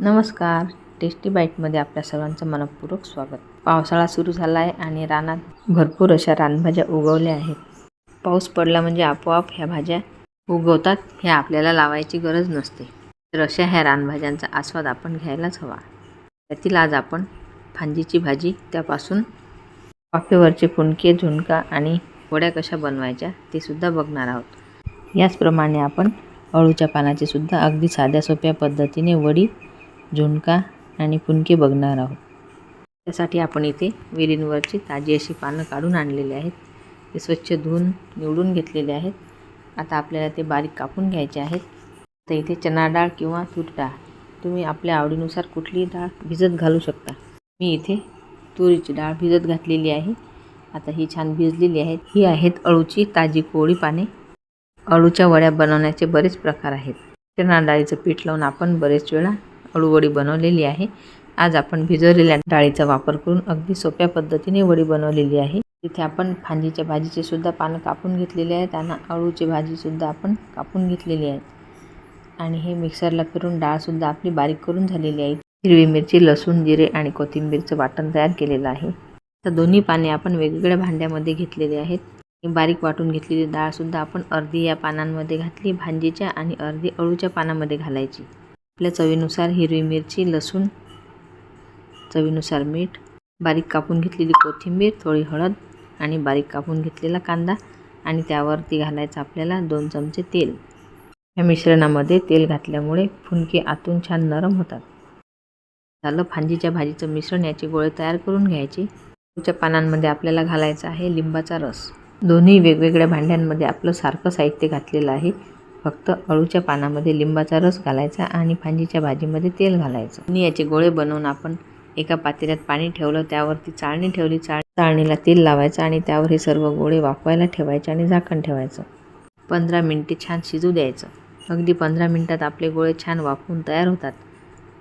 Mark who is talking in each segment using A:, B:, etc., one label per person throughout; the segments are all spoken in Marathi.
A: नमस्कार. टेस्टी बाईटमध्ये आपल्या सर्वांचं मनपूर्वक स्वागत. पावसाळा सुरू झाला आहे आणि रानात भरपूर अशा रानभाज्या उगवल्या आहेत. पाऊस पडला म्हणजे आपोआप ह्या भाज्या उगवतात हे आपल्याला लावायची गरज नसते. तर अशा ह्या रानभाज्यांचा आस्वाद आपण घ्यायलाच हवा. त्यातील आज आपण फांजीची भाजी त्यापासून वाफेवरचे फुणके झुणका आणि वड्या कशा बनवायच्या ते सुद्धा बघणार आहोत. याचप्रमाणे आपण अळूच्या पानाची सुद्धा अगदी साध्या सोप्या पद्धतीने वडी झुणका आणि फुनके बघणार आहोत. त्यासाठी आपण इथे वेलींवरची ताजी अशी पानं काढून आणलेली आहेत. ते स्वच्छ धुवून निवडून घेतलेले आहेत. आता आपल्याला ते बारीक कापून घ्यायचे आहेत. तर इथे चना डाळ किंवा तूर डाळ. तुम्ही आपल्या आवडीनुसार कुठलीही डाळ भिजत घालू शकता. मी इथे तुरीची डाळ भिजत घातलेली आहे. आता ही छान भिजलेली आहे ही आहेत अळूची ताजी कोळी पाने. अळूच्या वड्या बनवण्याचे बरेच प्रकार आहेत. चणा डाळीचं पीठ लावून आपण बरेच वेळा अळूवडी बनवलेली आहे. आज आपण भिजवलेल्या डाळीचा वापर करून अगदी सोप्या पद्धतीने वडी बनवलेली आहे. तिथे आपण फांदीच्या भाजीचे सुद्धा पानं कापून घेतलेले आहेत आणि अळूची भाजीसुद्धा आपण कापून घेतलेली आहे. आणि हे मिक्सरला फिरून डाळसुद्धा आपली बारीक करून झालेली आहे. हिरवी मिरची लसूण जिरे आणि कोथिंबीरचं वाटण तयार केलेलं आहे. तर दोन्ही पाने आपण वेगवेगळ्या भांड्यामध्ये घेतलेले आहेत. बारीक वाटून घेतलेली डाळसुद्धा आपण अर्धी या पानांमध्ये घातली भांजीच्या आणि अर्धी अळूच्या पानामध्ये घालायची. आपल्या चवीनुसार हिरवी मिरची लसूण चवीनुसार मीठ बारीक कापून घेतलेली कोथिंबीर थोडी हळद आणि बारीक कापून घेतलेला कांदा आणि त्यावरती घालायचं आपल्याला दोन चमचे तेल. या मिश्रणामध्ये तेल घातल्यामुळे फुनके आतून छान नरम होतात. झालं फांजीच्या भाजीचं मिश्रण याचे गोळे तयार करून घ्यायचे. अळूच्या पानांमध्ये आपल्याला घालायचा आहे लिंबाचा रस. दोन्ही वेगवेगळ्या भांड्यांमध्ये आपलं सारखं साहित्य घातलेलं आहे. फक्त अळूच्या पानामध्ये लिंबाचा रस घालायचा आणि फांजीच्या भाजीमध्ये तेल घालायचं. आणि याचे गोळे बनवून आपण एका पातेल्यात पाणी ठेवलं त्यावरती चाळणी ठेवली चाळ चाळणीला तेल लावायचं आणि त्यावर हे सर्व गोळे वाफवायला ठेवायचे आणि झाकण ठेवायचं. पंधरा मिनटे छान शिजू द्यायचं. अगदी पंधरा मिनटात आपले गोळे छान वाफवून तयार होतात.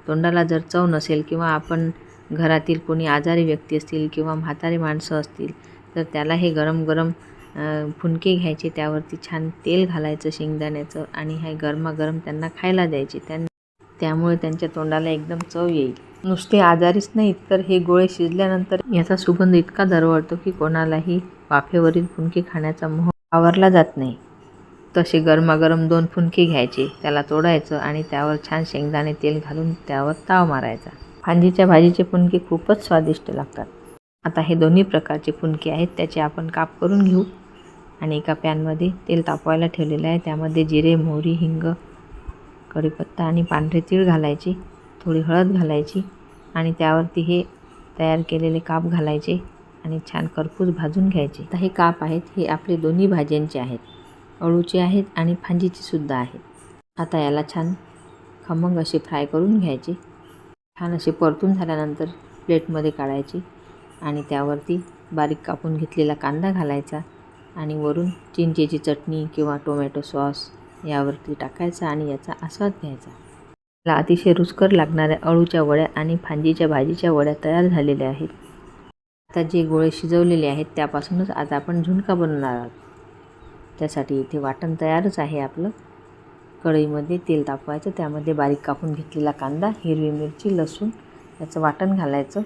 A: तोंडाला जर चव नसेल किंवा आपण घरातील कोणी आजारी व्यक्ती असतील किंवा म्हातारी माणसं असतील तर त्याला हे गरम गरम फुनके घ्यायचे त्यावरती छान तेल घालायचं शेंगदाण्याचं आणि हे गरमागरम त्यांना खायला द्यायचे. त्यां त्यामुळे त्यांच्या तोंडाला एकदम चव येईल. नुसते आजारीच नाही तर हे गोळे शिजल्यानंतर याचा सुगंध इतका दरवळतो की कोणालाही वाफेवरील फुनके खाण्याचा मोह आवरला जात नाही. तसे गरमागरम दोन फुनके घ्यायचे त्याला तोडायचं आणि त्यावर छान शेंगदाणे तेल घालून त्यावर ताव मारायचा. फांजीच्या भाजीचे फुनके खूपच स्वादिष्ट लागतात. आता हे दोन्ही प्रकारचे फुनके आहेत त्याचे आपण काप करून घेऊ. आणि एका पॅनमध्ये तेल तापवायला ठेवलेलं आहे. त्यामध्ये जिरे मोहरी हिंग कढीपत्ता आणि पांढरे तीळ घालायचे थोडी हळद घालायची आणि त्यावरती हे तयार केलेले काप घालायचे आणि छान करपूस भाजून घ्यायचे. आता हे काप आहेत हे आपले दोन्ही भाज्यांचे आहेत. अळूचे आहेत आणि फांजीचे सुद्धा आहेत. आता याला छान खमंग असे फ्राय करून घ्यायचे. छान असे परतून झाल्यानंतर प्लेटमध्ये काढायचे आणि त्यावरती बारीक कापून घेतलेला कांदा घालायचा. आणि वरून चिंचेची चटणी किंवा टोमॅटो सॉस यावरती टाकायचा आणि याचा आस्वाद घ्यायचा. मला अतिशय रुचकर लागणाऱ्या अळूच्या वड्या आणि फांजीच्या भाजीच्या वड्या तयार झालेल्या आहेत. आता जे गोळे शिजवलेले आहेत त्यापासूनच आज आपण झुणका बनवणार आहोत. त्यासाठी इथे वाटण तयारच आहे आपलं. कढईमध्ये तेल तापवायचं त्यामध्ये बारीक कापून घेतलेला कांदा हिरवी मिरची लसूण याचं वाटण घालायचं.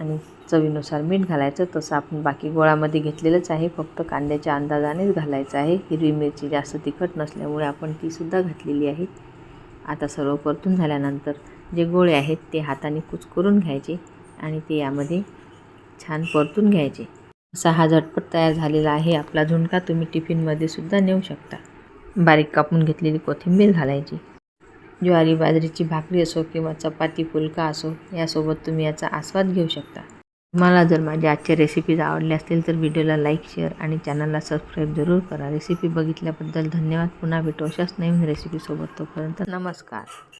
A: आणि चवीनुसार मीठ घालायचं. तसं आपण बाकी गोळामध्ये घेतलेलंच आहे. फक्त कांद्याच्या अंदाजानेच घालायचं आहे. हिरवी मिरची जास्त तिखट नसल्यामुळे आपण तीसुद्धा घातलेली आहे. आता सर्व परतून झाल्यानंतर जे गोळे आहेत ते हाताने कुचकरून घ्यायचे आणि ते यामध्ये छान परतून घ्यायचे. असा हा झटपट तयार झालेला आहे. आपला झुणका तुम्ही टिफिनमध्ये सुद्धा नेऊ शकता. बारीक कापून घेतलेली कोथिंबीर घालायची. ज्वारी बाजरीची भाकरी असो किंवा चपाती फुलका असो यासोबत तुम्ही याचा आस्वाद घेऊ शकता. तुम्हाला जर माझ्या आजच्या रेसिपीज आवडल्या असतील तर व्हिडिओला लाईक शेअर आणि चॅनलला सबस्क्राईब जरूर करा. रेसिपी बघितल्याबद्दल धन्यवाद. पुन्हा भेटू अशाच नवीन रेसिपीसोबत तोपर्यंत नमस्कार.